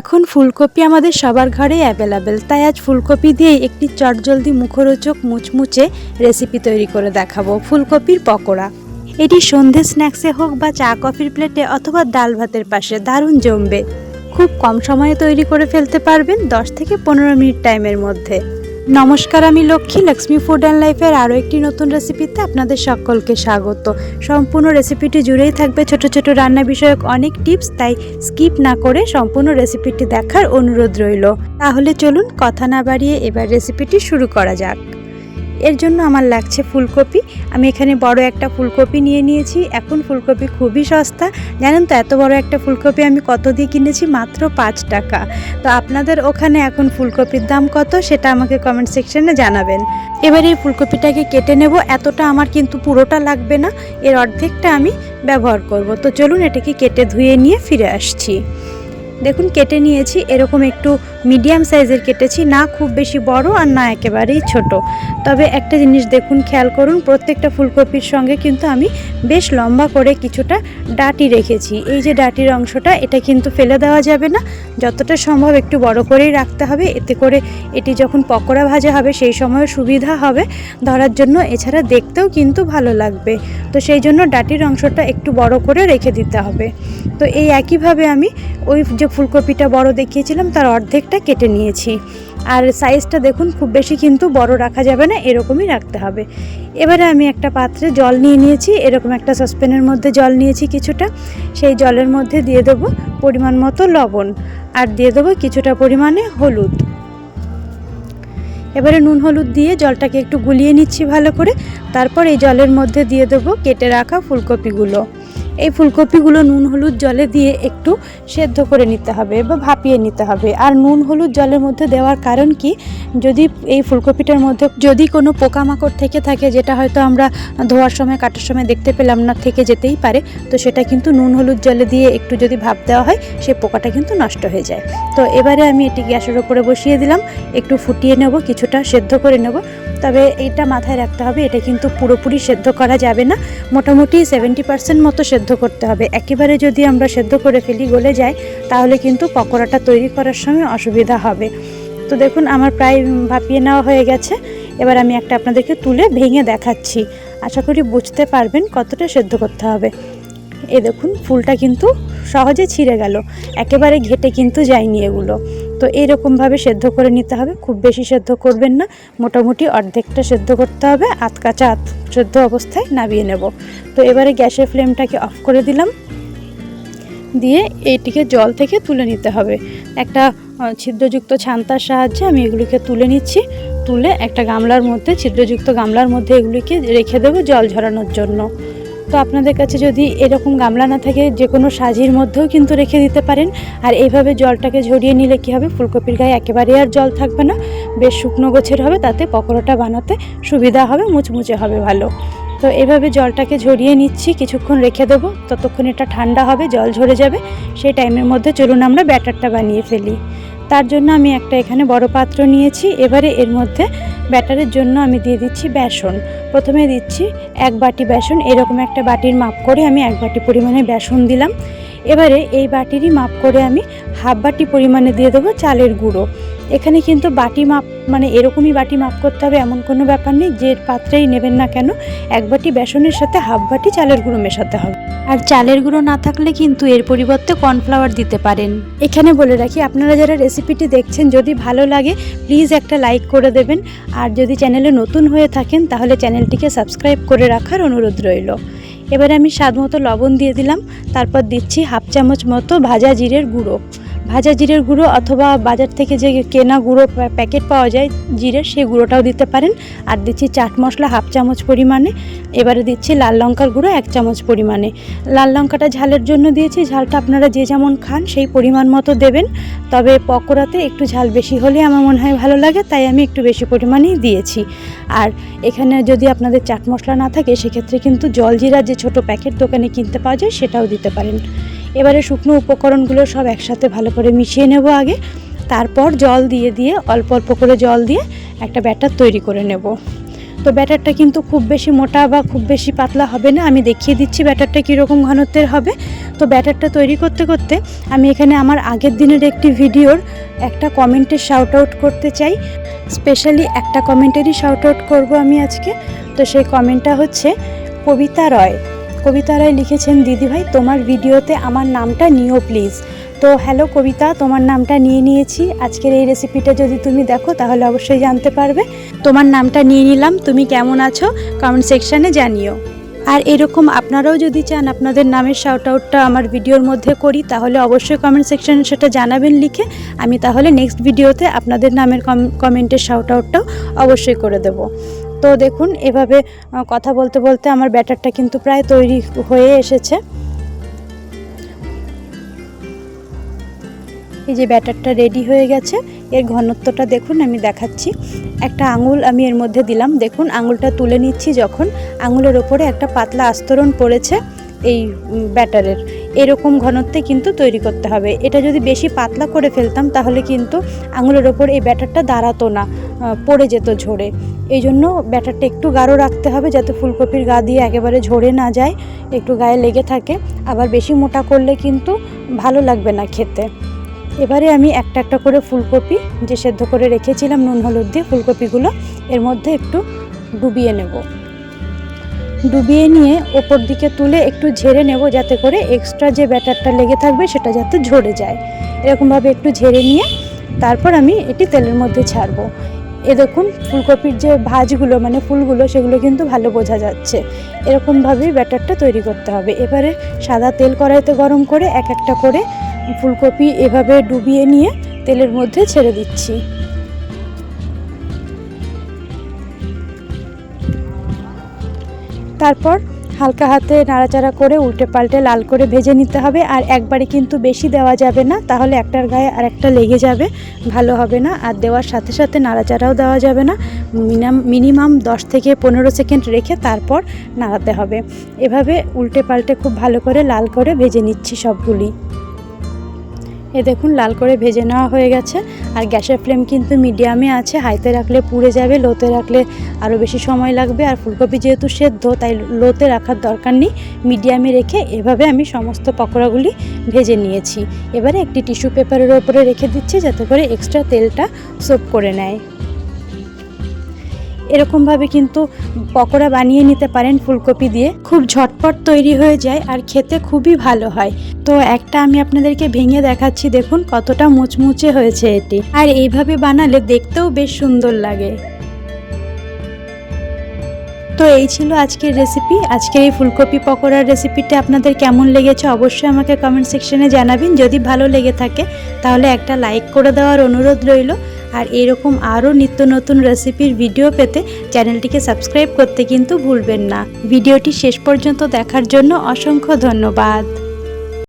এখন ফুলকপি আমাদের সবার ঘরে অ্যাভেলেবেল তাই আজ ফুলকপি দিয়ে একটি চটজলদি মুখরোচক মুচমুচে রেসিপি তৈরি করে দেখাবো, ফুলকপির পকোড়া। এটি সন্ধে স্ন্যাক্সে হোক বা চা কফির প্লেটে অথবা ডাল ভাতের পাশে, দারুণ জমবে। খুব কম সময়ে তৈরি করে ফেলতে পারবেন 10 থেকে পনেরো মিনিট টাইমের মধ্যে। নমস্কার, আমি লক্ষ্মী লক্ষ্মী ফুড অ্যান্ড লাইফের আরও একটি নতুন রেসিপিতে আপনাদের সকলকে স্বাগত। সম্পূর্ণ রেসিপিটি জুড়েই থাকবে ছোট ছোট রান্না বিষয়ক অনেক টিপস তাই স্কিপ না করে সম্পূর্ণ রেসিপিটি দেখার অনুরোধ রইল। তাহলে চলুন কথা না বাড়িয়ে এবার রেসিপিটি শুরু করা যাক। এর জন্য আমার লাগছে ফুলকপি। আমি এখানে বড় একটা ফুলকপি নিয়ে নিয়েছি। এখন ফুলকপি খুবই সস্তা। জানেন তো, এত বড় একটা ফুলকপি আমি কত দিয়ে কিনেছি? মাত্র পাঁচ টাকা। তো আপনাদের ওখানে এখন ফুলকপির দাম কত সেটা আমাকে কমেন্ট সেকশনে জানাবেন। এবার এই ফুলকপিটাকে কেটে নেব। এতটা আমার কিন্তু পুরোটা লাগবে না। এর অর্ধেকটা আমি ব্যবহার করব। তো চলুন এটাকে কেটে ধুয়ে নিয়ে ফিরে আসছি। দেখুন, কেটে নিয়েছি। এরকম একটু মিডিয়াম সাইজের কেটেছি, না খুব বেশি বড় আর না একেবারেই ছোট। তবে একটা জিনিস দেখুন, খেয়াল করুন, প্রত্যেকটা ফুলকপির সঙ্গে কিন্তু আমি বেশ লম্বা করে কিছুটা ডাটি রেখেছি। এই যে ডাটির অংশটা, এটা কিন্তু ফেলে দেওয়া যাবে না। যতটা সম্ভব একটু বড় করেই রাখতে হবে। এতে করে এটি যখন পকোড়া ভাজা হবে, সেই সময় সুবিধা হবে। ধরার জন্য এছাড়া দেখতেও কিন্তু ভালো লাগবে। তো সেই জন্য ডাটির অংশটা একটু বড় করে রেখে দিতে হবে। তো এই একইভাবে আমি ওই যে ফুলকপিটা বড় দেখিয়েছিলাম, তার অর্ধেকটা কেটে নিয়েছি। আর সাইজটা দেখুন, খুব বেশি কিন্তু বড় রাখা যাবে না, এরকমই রাখতে হবে। এবারে আমি একটা পাত্রে জল নিয়ে নিয়েছি, এরকম একটা সসপ্যানের মধ্যে জল নিয়েছি কিছুটা। সেই জলের মধ্যে দিয়ে দেবো পরিমাণ মতো লবণ আর দিয়ে দেবো কিছুটা পরিমাণে হলুদ। এবারে নুন হলুদ দিয়ে জলটাকে একটু গুলিয়ে নিচ্ছি ভালো করে। তারপর এই জলের মধ্যে দিয়ে দেবো কেটে রাখা ফুলকপিগুলো। এই ফুলকপিগুলো নুন হলুদ জলে দিয়ে একটু সেদ্ধ করে নিতে হবে বা ভাপিয়ে নিতে হবে। আর নুন হলুদ জলের মধ্যে দেওয়ার কারণ কি? যদি এই ফুলকপিটার মধ্যে যদি কোনো পোকামাকড় থেকে থাকে, যেটা হয়তো আমরা ধোয়ার সময়, কাটার সময় দেখতে পেলাম না, থেকে যেতেই পারে, তো সেটা কিন্তু নুন, হলুদ জলে দিয়ে একটু যদি ভাপ দেওয়া হয় সেই পোকাটা কিন্তু নষ্ট হয়ে যায়। তো এবারে আমি এটি গ্যাসের ওপরে বসিয়ে দিলাম, একটু ফুটিয়ে নেব, কিছুটা সেদ্ধ করে নেব। তবে এটা মাথায় রাখতে হবে, এটা কিন্তু পুরোপুরি সেদ্ধ করা যাবে না, মোটামুটি সেভেন্টি পার্সেন্ট মতো সেদ্ধ করতে হবে। একেবারে যদি আমরা সেদ্ধ করে ফেলি, গলে যায়, তাহলে কিন্তু পকোড়াটা তৈরি করার সময় অসুবিধা হবে। তো দেখুন, আমার প্রায় ভাপিয়ে নেওয়া হয়ে গেছে। এবার আমি একটা আপনাদেরকে তুলে ভেঙে দেখাচ্ছি। আশা করি বুঝতে পারবেন কতটা সেদ্ধ করতে হবে। এ দেখুন, ফুলটা কিন্তু সহজে ছিঁড়ে গেল। একেবারে ঘেটে কিন্তু যায়নি এগুলো। তো এইরকমভাবে সেদ্ধ করে নিতে হবে। খুব বেশি সেদ্ধ করবেন না। মোটামুটি অর্ধেকটা সেদ্ধ করতে হবে। আত কাঁচা আত সেদ্ধ অবস্থায় নামিয়ে নেব। তো এবারে গ্যাসের ফ্লেমটাকে অফ করে দিলাম। দিয়ে এইটিকে জল থেকে তুলে নিতে হবে। একটা ছিদ্রযুক্ত ছান্তার সাহায্যে আমি এগুলিকে তুলে নিচ্ছি। তুলে একটা গামলার মধ্যে, ছিদ্রযুক্ত গামলার মধ্যে এগুলিকে রেখে দেবো জল ঝরানোর জন্য। তো আপনাদের কাছে যদি এরকম গামলা না থাকে যে কোনো সাজির মধ্যেও কিন্তু রেখে দিতে পারেন। আর এইভাবে জলটাকে ঝরিয়ে নিলে কী হবে? ফুলকপির গায়ে একেবারে আর জল থাকবে না। বেশ শুকনো গোছের হবে, তাতে পকোড়াটা বানাতে সুবিধা হবে, মুচমুচে হবে ভালো। তো এভাবে জলটাকে ঝরিয়ে নিচ্ছি, কিছুক্ষণ রেখে দেবো। ততক্ষণ এটা ঠান্ডা হবে, জল ঝরে যাবে। সেই টাইমের মধ্যে চলুন আমরা ব্যাটারটা বানিয়ে ফেলি। তার জন্য আমি একটা এখানে বড় পাত্র নিয়েছি। এবারে এর মধ্যে ব্যাটারের জন্য আমি দিয়ে দিচ্ছি বেসন। প্রথমে দিচ্ছি এক বাটি বেসন, এরকম একটা বাটির মাপ করে আমি এক বাটি পরিমাণে বেসন দিলাম। এবারে এই বাটিরই মাপ করে আমি হাফ বাটি পরিমাণে দিয়ে দেবো চালের গুঁড়ো। এখানে কিন্তু বাটি মাপ মানে এরকমই বাটি মাপ করতে হবে এমন কোনো ব্যাপার নেই যে পাত্রেই নেবেন না কেন এক বাটি বেসনের সাথে হাফ বাটি চালের গুঁড়ো মেশাতে হবে। আর চালের গুঁড়ো না থাকলে কিন্তু এর পরিবর্তে কর্নফ্লাওয়ার দিতে পারেন। এখানে বলে রাখি আপনারা যারা রেসিপিটি দেখছেন যদি ভালো লাগে প্লিজ একটা লাইক করে দেবেন। আর যদি চ্যানেলে নতুন হয়ে থাকেন তাহলে চ্যানেলটিকে সাবস্ক্রাইব করে রাখার অনুরোধ রইল। এবারে আমি স্বাদ মতো লবণ দিয়ে দিলাম তারপর দিচ্ছি হাফ চামচ মতো ভাজা জিরের গুঁড়ো। ভাজা জিরের গুঁড়ো অথবা বাজার থেকে যে কেনা গুঁড়ো প্যাকেট পাওয়া যায় জিরের সেই গুঁড়োটাও দিতে পারেন। আর দিচ্ছি চাট মশলা হাফ চামচ পরিমাণে। এবারে দিচ্ছি লাল লঙ্কার গুঁড়ো এক চামচ পরিমাণে। লাল লঙ্কাটা ঝালের জন্য দিয়েছি, ঝালটা আপনারা যে যেমন খান সেই পরিমাণ মতো দেবেন। তবে পকোড়াতে একটু ঝাল বেশি হলে আমার মনে হয় ভালো লাগে, তাই আমি একটু বেশি পরিমাণেই দিয়েছি। আর এখানে যদি আপনাদের চাট মশলা না থাকে, সেক্ষেত্রে কিন্তু জলজিরা যে ছোট প্যাকেট দোকানে কিনতে পাওয়া যায়, সেটাও দিতে পারেন। এবারে শুকনো উপকরণগুলো সব একসাথে ভালো করে মিশিয়ে নেব আগে। তারপর জল দিয়ে দিয়ে, অল্প অল্প করে জল দিয়ে একটা ব্যাটার তৈরি করে নেব। তো ব্যাটারটা কিন্তু খুব বেশি মোটা বা খুব বেশি পাতলা হবে না। আমি দেখিয়ে দিচ্ছি ব্যাটারটা কীরকম ঘনত্বের হবে। তো ব্যাটারটা তৈরি করতে করতে আমি এখানে আমার আগের দিনের একটি ভিডিওর একটা কমেন্টের শাউট আউট করতে চাই। স্পেশালি একটা কমেন্টেরই শাউট আউট করব আমি আজকে। তো সেই কমেন্টটা হচ্ছে, কবিতা রয়। কবিতা রায় লিখেছেন, দিদিভাই, তোমার ভিডিওতে আমার নামটা নিও প্লিজ। তো হ্যালো কবিতা, তোমার নামটা নিয়ে নিয়েছি। আজকের এই রেসিপিটা যদি তুমি দেখো, তাহলে অবশ্যই জানতে পারবে। তোমার নামটা নিয়ে নিলাম, তুমি কেমন আছো? কমেন্ট সেকশানে জানিও। আর এরকম আপনারাও যদি চান আপনাদের নামের শাউট আউটটা আমার ভিডিওর মধ্যে করি, তাহলে অবশ্যই কমেন্ট সেকশানে সেটা জানাবেন লিখে। আমি তাহলে নেক্সট ভিডিওতে আপনাদের নামের কমেন্টের শাউট আউটটাও অবশ্যই করে দেব। তো দেখুন, এভাবে কথা বলতে বলতে আমার ব্যাটারটা কিন্তু প্রায় তৈরি হয়ে এসেছে। এই যে ব্যাটারটা রেডি হয়ে গেছে, এর ঘনত্বটা দেখুন, আমি দেখাচ্ছি। একটা আঙুল আমি এর মধ্যে দিলাম। দেখুন, আঙুলটা তুলে নিচ্ছি যখন। আঙুলের ওপরে একটা পাতলা আস্তরণ পড়েছে এই ব্যাটারের। এরকম ঘনত্বে কিন্তু তৈরি করতে হবে। এটা যদি বেশি পাতলা করে ফেলতাম, তাহলে কিন্তু আঙুলের ওপর এই ব্যাটারটা দাঁড়াতো না পড়ে যেত ঝরে। এই জন্য ব্যাটারটা একটু গাঢ় রাখতে হবে যাতে ফুলকপির গা দিয়ে একেবারে ঝরে না যায়, একটু গায়ে লেগে থাকে। আবার বেশি মোটা করলে কিন্তু ভালো লাগবে না খেতে। এবারে আমি একটা একটা করে ফুলকপি যে সেদ্ধ করে রেখেছিলাম নুন হলুদ দিয়ে, ফুলকপিগুলো এর মধ্যে একটু ডুবিয়ে নেব। ডুবিয়ে নিয়ে ওপর দিকে তুলে একটু ঝেড়ে নেব যাতে করে এক্সট্রা যে ব্যাটারটা লেগে থাকবে সেটা যাতে ঝরে যায়। এরকমভাবে একটু ঝেড়ে নিয়ে তারপর আমি এটি তেলের মধ্যে ছাড়বো। এ দেখুন, ফুলকপির যে ভাজগুলো মানে ফুলগুলো, সেগুলো কিন্তু ভালো বোঝা যাচ্ছে। এরকমভাবেই ব্যাটারটা তৈরি করতে হবে। এবারে সাদা তেল কড়াইতে গরম করে এক একটা করে ফুলকপি এভাবে ডুবিয়ে নিয়ে তেলের মধ্যে ছেড়ে দিচ্ছি। তারপর হালকা হাতে নাড়াচাড়া করে উল্টে পাল্টে লাল করে ভেজে নিতে হবে। আর একবারে কিন্তু বেশি দেওয়া যাবে না, তাহলে একটার গায়ে আর একটা লেগে যাবে, ভালো হবে না। আর দেওয়ার সাথে সাথে নাড়াচাড়াও দেওয়া যাবে না। মিনিমাম মিনিমাম দশ থেকে পনেরো সেকেন্ড রেখে তারপর নাড়াতে হবে। এভাবে উল্টে পাল্টে খুব ভালো করে লাল করে ভেজে নিচ্ছি সবগুলি। এ দেখুন, লাল করে ভেজে নেওয়া হয়ে গেছে। আর গ্যাসের ফ্লেম কিন্তু মিডিয়ামে আছে, হাইতে রাখলে পুড়ে যাবে, লোতে রাখলে আরও বেশি সময় লাগবে। আর ফুলকপি যেহেতু সেদ্ধ, তাই লোতে রাখার দরকার নেই। মিডিয়ামে রেখে এভাবে আমি সমস্ত পকোড়াগুলি ভেজে নিয়েছি। এবারে একটি টিস্যু পেপারের ওপরে রেখে দিচ্ছি, যাতে করে এক্সট্রা তেলটা সোপ করে নেয়। এরকমভাবে কিন্তু পকোড়া বানিয়ে নিতে পারেন ফুলকপি দিয়ে। খুব ঝটপট তৈরি হয়ে যায় আর খেতে খুবই ভালো হয়। তো একটা আমি আপনাদেরকে ভেঙে দেখাচ্ছি, দেখুন কতটা মুচমুচে হয়েছে এটি। আর এইভাবে বানালে দেখতেও বেশ সুন্দর লাগে। তো এই ছিল আজকের রেসিপি আজকের এই ফুলকপি পকোড়ার রেসিপিটা আপনাদের কেমন লেগেছে অবশ্যই আমাকে কমেন্ট সেকশনে জানাবেন। যদি ভালো লেগে থাকে, তাহলে একটা লাইক করে দেওয়ার অনুরোধ রইল। আর এরকম আরও নিত্য নতুন রেসিপির ভিডিও পেতে চ্যানেলটিকে সাবস্ক্রাইব করতে কিন্তু ভুলবেন না। ভিডিওটি শেষ পর্যন্ত দেখার জন্য অসংখ্য ধন্যবাদ।